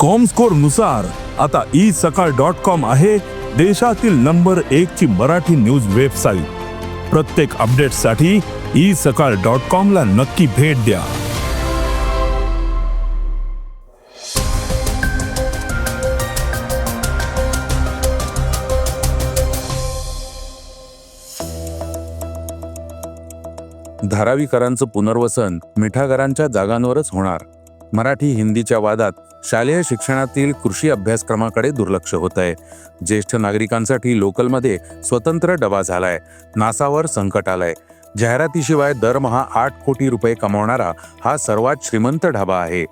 कॉमस्कोरनुसार आता E Sakal dot com आहे देशातील नंबर एक ची मराठी न्यूज वेबसाईट प्रत्येक अपडेटसाठी ई सकाळ डॉट कॉम ला नक्की भेट द्या. धारावीकरांचं पुनर्वसन मिठागरांच्या जागांवरच होणार. मराठी हिंदीच्या वादात शालेय शिक्षणातील कृषी अभ्यासक्रमाकडे दुर्लक्ष होत आहे ज्येष्ठ नागरिकांसाठी लोकलमध्ये स्वतंत्र डबा झालाय. नासावर संकट आलाय. जाहिरातीशिवाय दरमहा आठ कोटी रुपये कमावणारा हा सर्वात श्रीमंत ढाबा आहे.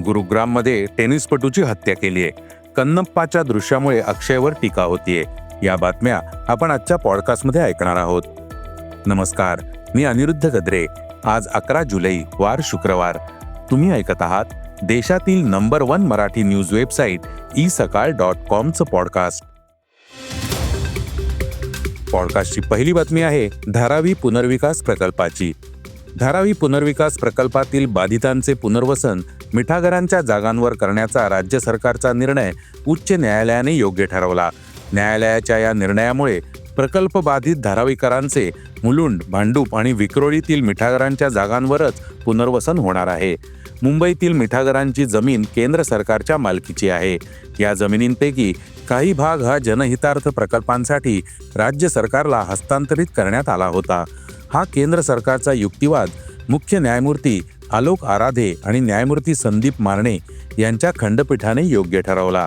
गुरुग्राममध्ये टेनिसपटूची हत्या केली आहे कन्नप्पाच्या दृश्यामुळे अक्षयवर टीका होतीये. या बातम्या आपण आजच्या पॉडकास्टमध्ये ऐकणार आहोत. नमस्कार मी अनिरुद्ध गद्रे. आज अकरा जुलै वार शुक्रवार. तुम्ही ऐकत आहात देशातील number one Marathi news website E Sakal dot कॉमचं podcast. पॉडकास्टची पहिली बातमी आहे धारावी पुनर्विकास प्रकल्पाची. धारावी पुनर्विकास प्रकल्पातील बाधितांचे पुनर्वसन मिठागरांच्या जागांवर करण्याचा राज्य सरकारचा निर्णय उच्च न्यायालयाने योग्य ठरवला. न्यायालयाच्या या निर्णयामुळे प्रकल्प बाधित धारावीकरांचे मुलुंड भांडूप आणि विक्रोळीतील मिठागरांच्या जागांवरच पुनर्वसन होणार आहे. मुंबईतील मिठागरांची जमीन केंद्र सरकारच्या मालकीची आहे. या जमिनींपैकी काही भाग हा जनहितार्थ प्रकल्पांसाठी राज्य सरकारला हस्तांतरित करण्यात आला होता. हा केंद्र सरकारचा युक्तिवाद मुख्य न्यायमूर्ती आलोक आराधे आणि न्यायमूर्ती संदीप मारणे यांच्या खंडपीठाने योग्य ठरवला.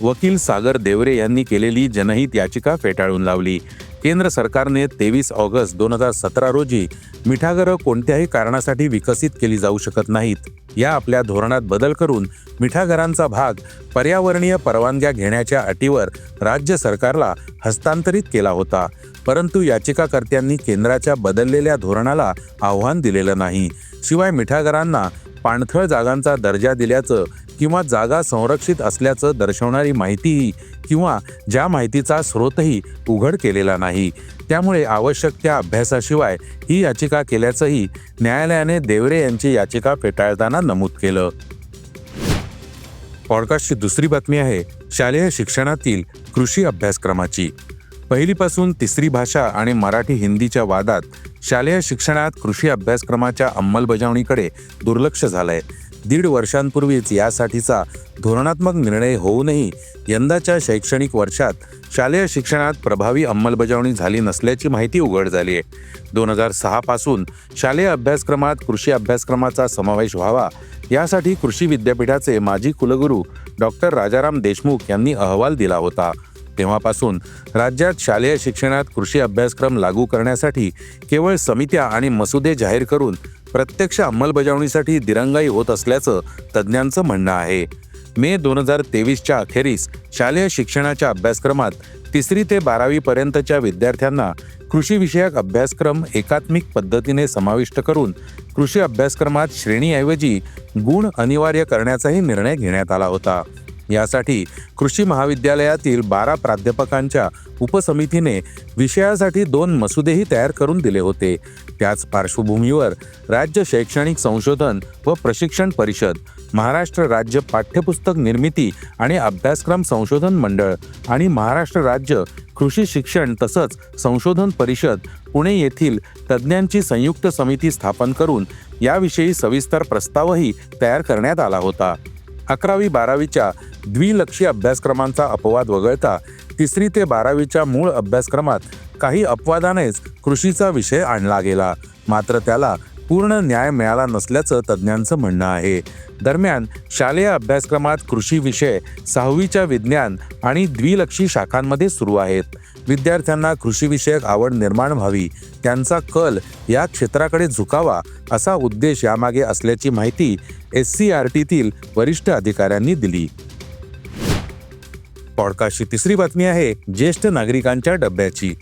वकील सागर देवरे यांनी केलेली जनहित याचिका फेटाळून लावली. केंद्र सरकारने तेवीस ऑगस्ट दोन हजार सतरा रोजी मिठागरं कोणत्याही कारणासाठी विकसित केली जाऊ शकत नाहीत. या आपल्या धोरणात बदल करून मिठागरांचा भाग पर्यावरणीय परवानग्या घेण्याच्या अटीवर राज्य सरकारला हस्तांतरित केला होता. परंतु याचिकाकर्त्यांनी केंद्राच्या बदललेल्या धोरणाला आव्हान दिलेलं नाही. शिवाय मिठागरांना पाणथळ जागांचा दर्जा दिल्याचं किंवा जागा संरक्षित असल्याचं दर्शवणारी माहितीही किंवा ज्या माहितीचा स्रोतही उघड केलेला नाही. त्यामुळे आवश्यक त्या अभ्यासाशिवाय ही याचिका केल्याचंही न्यायालयाने देवरे यांची याचिका फेटाळताना नमूद केलं. पॉडकास्टची दुसरी बातमी आहे शालेय शिक्षणातील कृषी अभ्यासक्रमाची. पहिलीपासून तिसरी भाषा आणि मराठी हिंदीच्या वादात शालेय शिक्षणात कृषी अभ्यासक्रमाच्या अंमलबजावणीकडे दुर्लक्ष झालंय. दीड वर्षांपूर्वीच यासाठीचा धोरणात्मक निर्णय होऊनही यंदाच्या शैक्षणिक वर्षात शालेय शिक्षणात प्रभावी अंमलबजावणी झाली नसल्याची माहिती उघड झाली आहे दोन हजार सहापासून शालेय अभ्यासक्रमात कृषी अभ्यासक्रमाचा समावेश व्हावा यासाठी कृषी विद्यापीठाचे माजी कुलगुरू डॉक्टर राजाराम देशमुख यांनी अहवाल दिला होता. तेव्हापासून राज्यात शालेय शिक्षणात कृषी अभ्यासक्रम लागू करण्यासाठी केवळ समित्या आणि मसुदे जाहीर करून प्रत्यक्ष अंमलबजावणीसाठी दिरंगाई होत असल्याचं तज्ज्ञांचं म्हणणं आहे. मे दोन हजार तेवीसच्या अखेरीस शालेय शिक्षणाच्या अभ्यासक्रमात तिसरी ते बारावी पर्यंतच्या विद्यार्थ्यांना कृषी विषयक अभ्यासक्रम एकात्मिक पद्धतीने समाविष्ट करून कृषी अभ्यासक्रमात श्रेणीऐवजी गुण अनिवार्य करण्याचाही निर्णय घेण्यात आला होता. यासाठी कृषी महाविद्यालयातील बारा प्राध्यापकांच्या उपसमितीने विषयासाठी दोन मसुदेही तयार करून दिले होते. त्याच पार्श्वभूमीवर राज्य शैक्षणिक संशोधन व प्रशिक्षण परिषद महाराष्ट्र राज्य पाठ्यपुस्तक निर्मिती आणि अभ्यासक्रम संशोधन मंडळ आणि महाराष्ट्र राज्य कृषी शिक्षण तसंच संशोधन परिषद पुणे येथील तज्ज्ञांची संयुक्त समिती स्थापन करून याविषयी सविस्तर प्रस्तावही तयार करण्यात आला होता. अकरावी बारावीच्या द्विलक्षी अभ्यासक्रमांचा अपवाद वगळता तिसरी ते बारावीच्या मूळ अभ्यासक्रमात काही अपवादानेच कृषीचा विषय आणला गेला. मात्र त्याला पूर्ण न्याय मिळाला नसल्याचं तज्ज्ञांचं म्हणणं आहे. दरम्यान शालेय अभ्यासक्रमात कृषी विषय सहावीच्या विज्ञान आणि द्विलक्षी शाखांमध्ये सुरू आहेत. विद्यार्थ्यांना कृषीविषयक आवड निर्माण व्हावी त्यांचा कल या क्षेत्राकडे झुकावा असा उद्देश यामागे असल्याची माहिती एस सी आर टीतील वरिष्ठ अधिकाऱ्यांनी दिली. पॉडकास्टची तिसरी बातमी आहे ज्येष्ठ नागरिकांच्या डब्याची.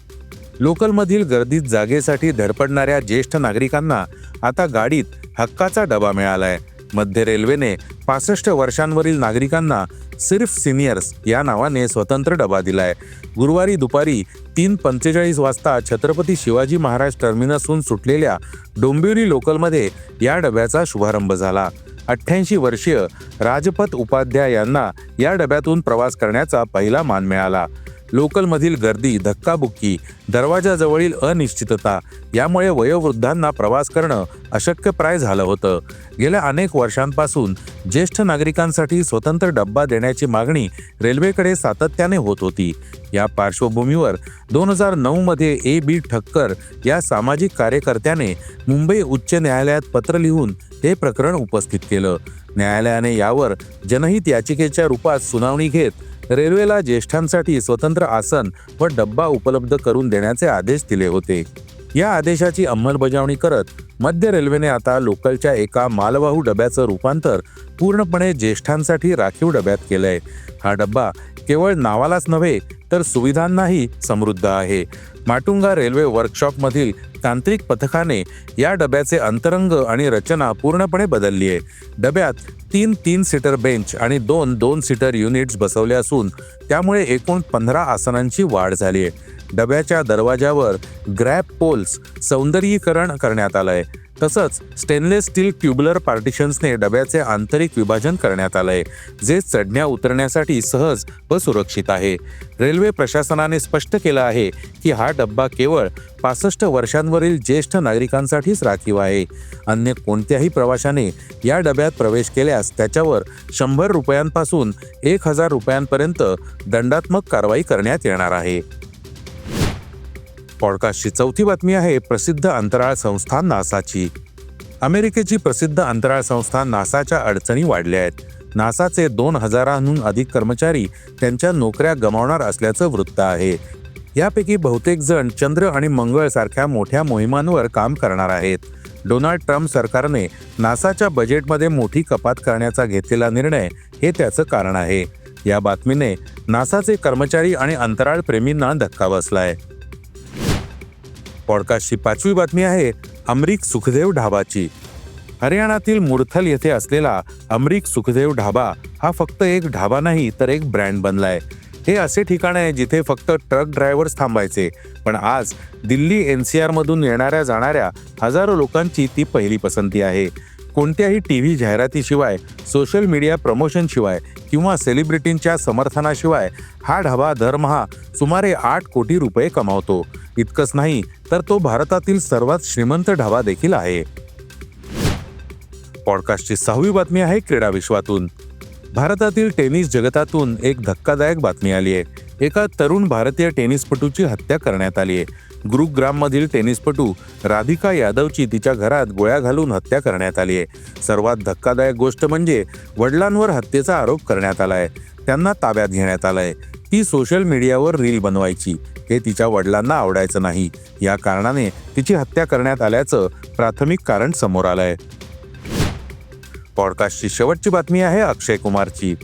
लोकलमधील गर्दीत जागेसाठी धडपडणाऱ्या ज्येष्ठ नागरिकांना आता गाडीत हक्काचा डबा मिळालाय. मध्य रेल्वेने पासष्ट वर्षांवरील नागरिकांना सिर्फ सिनियर्स या नावाने स्वतंत्र डबा दिलाय. गुरुवारी दुपारी तीन पंचेचाळीस वाजता छत्रपती शिवाजी महाराज टर्मिनसहून सुटलेल्या डोंबिवली लोकलमध्ये या डब्याचा शुभारंभ झाला. अठ्ठ्याऐंशी वर्षीय राजपथ उपाध्याय यांना या डब्यातून प्रवास करण्याचा पहिला मान मिळाला. लोकलमधील गर्दी धक्काबुक्की दरवाजाजवळील अनिश्चितता यामुळे वयोवृद्धांना प्रवास करणं अशक्यप्राय झालं होतं. गेल्या अनेक वर्षांपासून ज्येष्ठ नागरिकांसाठी स्वतंत्र डब्बा देण्याची मागणी रेल्वेकडे सातत्याने होत होती. या पार्श्वभूमीवर दोन हजार नऊमध्ये ए. बी. ठक्कर या सामाजिक कार्यकर्त्याने मुंबई उच्च न्यायालयात पत्र लिहून हे प्रकरण उपस्थित केलं. न्यायालयाने यावर जनहित याचिकेच्या रूपात सुनावणी घेत रेल्वेला ज्येष्ठांसाठी स्वतंत्र आसन व डब्बा उपलब्ध करून देण्याचे आदेश दिले होते. या आदेशाची अंमलबजावणी करत मध्य रेल्वेने आता लोकलच्या एका मालवाहू डब्याचं रूपांतर पूर्णपणे ज्येष्ठांसाठी राखीव डब्यात केलंय. हा डब्बा केवळ नावालाच नव्हे तर सुविधांनाही समृद्ध आहे. माटुंगा रेल्वे वर्कशॉपमधील तांत्रिक पथकाने या डब्याचे अंतरंग आणि रचना पूर्णपणे बदलली आहे. डब्यात तीन तीन सीटर बेंच आणि दोन दोन सीटर युनिट्स बसवले असून त्यामुळे एकूण पंधरा आसनांची वाढ झाली आहे. डब्याच्या दरवाजावर ग्रॅप पोल्स सौंदर्यीकरण करण्यात आलंय. तसंच स्टेनलेस स्टील ट्युबलर पार्टिशन्सने डब्याचे आंतरिक विभाजन करण्यात आलंय जे चढण्या उतरण्यासाठी सहज व सुरक्षित आहे. रेल्वे प्रशासनाने स्पष्ट केलं आहे की हा डब्बा केवळ पासष्ट वर्षांवरील ज्येष्ठ नागरिकांसाठीच राखीव आहे. अन्य कोणत्याही प्रवाशाने या डब्यात प्रवेश केल्यास त्याच्यावर शंभर रुपयांपासून एक हजार रुपयांपर्यंत दंडात्मक कारवाई करण्यात येणार आहे. पॉडकास्टची चौथी बातमी आहे प्रसिद्ध अंतराळ संस्था नासाची. अमेरिकेची प्रसिद्ध अंतराळ संस्था नासाच्या अडचणी वाढल्या आहेत. नासाचे दोन हजारांहून अधिक कर्मचारी त्यांच्या नोकऱ्या गमावणार असल्याचं वृत्त आहे. यापैकी बहुतेक जण चंद्र आणि मंगळ सारख्या मोठ्या मोहिमांवर काम करणार आहेत. डोनाल्ड ट्रम्प सरकारने नासाच्या बजेटमध्ये मोठी कपात करण्याचा घेतलेला निर्णय हे त्याचं कारण आहे. या बातमीने नासाचे कर्मचारी आणि अंतराळ प्रेमींना धक्का बसलाय. पॉडकास्टची पाचवी बातमी आहे अमरीक सुखदेव ढाबाची. हरियाणातील मुरथल येथे असलेला अमरीक सुखदेव ढाबा हा फक्त एक ढाबा नाही तर एक ब्रँड बनलाय. हे असे ठिकाण आहे जिथे फक्त ट्रक ड्रायव्हर्स थांबायचे पण आज दिल्ली एन सी आरमधून येणाऱ्या जाणाऱ्या हजारो लोकांची ती पहिली पसंती आहे. कोणत्याही टी व्ही जाहिरातीशिवाय सोशल मीडिया प्रमोशनशिवाय किंवा सेलिब्रिटींच्या समर्थनाशिवाय हा ढाबा दरमहा सुमारे आठ कोटी रुपये कमावतो. इतकंच नाही तर तो भारतातील सर्वात श्रीमंत ढाबा देखील आहे. पॉडकास्टची सहावी बातमी आहे क्रीडा विश्वातून. भारतातील टेनिस जगतातून एक धक्कादायक बातमी आली आहे एका तरुण भारतीय टेनिसपटूची हत्या करण्यात आली आहे गुरुग्राममधील टेनिसपटू राधिका यादवची तिच्या घरात गोळ्या घालून हत्या करण्यात आली आहे. सर्वात धक्कादायक गोष्ट म्हणजे वडिलांवर हत्येचा आरोप करण्यात आलाय. त्यांना ताब्यात घेण्यात आलाय. ती सोशल मीडियावर रील बनवायची. हे तिच्या वडिलांना आवडायचं नाही. या कारणाने तिची हत्या करण्यात आल्याचं प्राथमिक कारण समोर आलंय. पॉडकास्टची शेवटची बातमी आहे अक्षय कुमारची.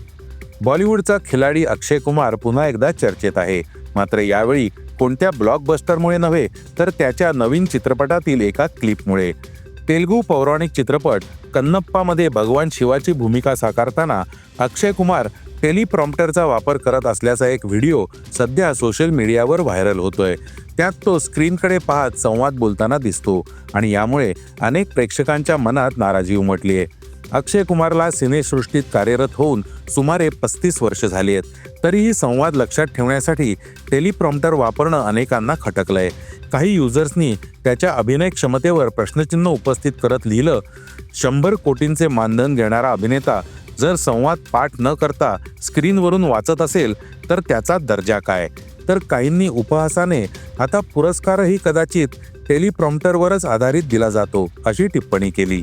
बॉलिवूडचा खिलाडी अक्षय कुमार पुन्हा एकदा चर्चेत आहे. मात्र यावेळी कोणत्या ब्लॉकबस्टरमुळे नव्हे तर त्याच्या नवीन चित्रपटातील एका क्लिपमुळे. तेलगू पौराणिक चित्रपट कन्नप्पामध्ये भगवान शिवाची भूमिका साकारताना अक्षय कुमार टेलिप्रॉम्प्टरचा वापर करत असल्याचा एक व्हिडिओ सध्या सोशल मीडियावर व्हायरल होतोय. त्यात तो स्क्रीनकडे पाहत संवाद बोलताना दिसतो आणि यामुळे अनेक प्रेक्षकांच्या मनात नाराजी उमटली आहे अक्षय कुमारला सिनेसृष्टीत कार्यरत होऊन सुमारे पस्तीस वर्ष झाली आहेत. तरीही संवाद लक्षात ठेवण्यासाठी टेलिप्रॉम्प्टर वापरणं अनेकांना खटकलंय. काही युजर्सनी त्याच्या अभिनय क्षमतेवर प्रश्नचिन्ह उपस्थित करत लिहिलं शंभर कोटींचे मानधन घेणारा अभिनेता जर संवाद पाठ न करता स्क्रीनवरून वाचत असेल तर त्याचा दर्जा काय? तर काहींनी उपहासाने आता पुरस्कारही कदाचित टेलिप्रॉम्प्टरवरच आधारित दिला जातो अशी टिप्पणी केली.